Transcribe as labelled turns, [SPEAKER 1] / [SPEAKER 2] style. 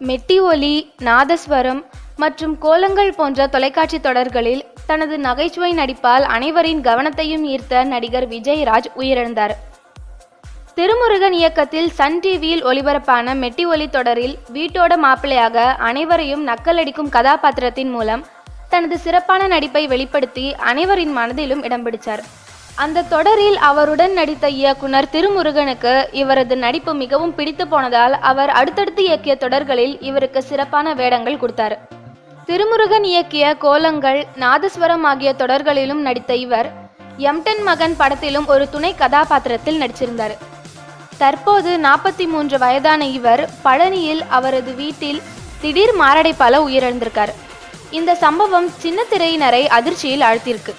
[SPEAKER 1] மெட்டி ஒலி நாதஸ்வரம் மற்றும் கோலங்கள் போன்ற தொலைக்காட்சி தொடர்களில் தனது நகைச்சுவை நடிப்பால் அனைவரின் கவனத்தையும் ஈர்த்த நடிகர் விஜயராஜ் உயிரிழந்தார். திருமுருகன் இயக்கத்தில் சன் டிவியில் ஒளிபரப்பான மெட்டி ஒலி தொடரில் வீட்டோட மாப்பிள்ளையாக அனைவரையும் நக்கலடிக்கும் கதாபாத்திரத்தின் மூலம் தனது சிறப்பான நடிப்பை வெளிப்படுத்தி அனைவரின் மனதிலும் இடம் பிடித்தார் அந்த தொடரில் அவருடன் நடித்த இயக்குனர் திருமுருகனுக்கு இவரது நடிப்பு மிகவும் பிடித்து போனதால் அவர் அடுத்தடுத்து இயக்கிய தொடர்களில் இவருக்கு சிறப்பான வேடங்கள் கொடுத்தார். திருமுருகன் இயக்கிய கோலங்கள் நாதஸ்வரம் ஆகிய தொடர்களிலும் நடித்த இவர் எம்டன் மகன் படத்திலும் ஒரு துணை கதாபாத்திரத்தில் நடிச்சிருந்தார். தற்போது நாற்பத்தி மூன்று வயதான இவர் பழனியில் அவரது வீட்டில் திடீர் மாரடைப்பால உயிரிழந்திருக்கார். இந்த சம்பவம் சின்ன திரையினரை அதிர்ச்சியில் ஆழ்த்தியிருக்கு.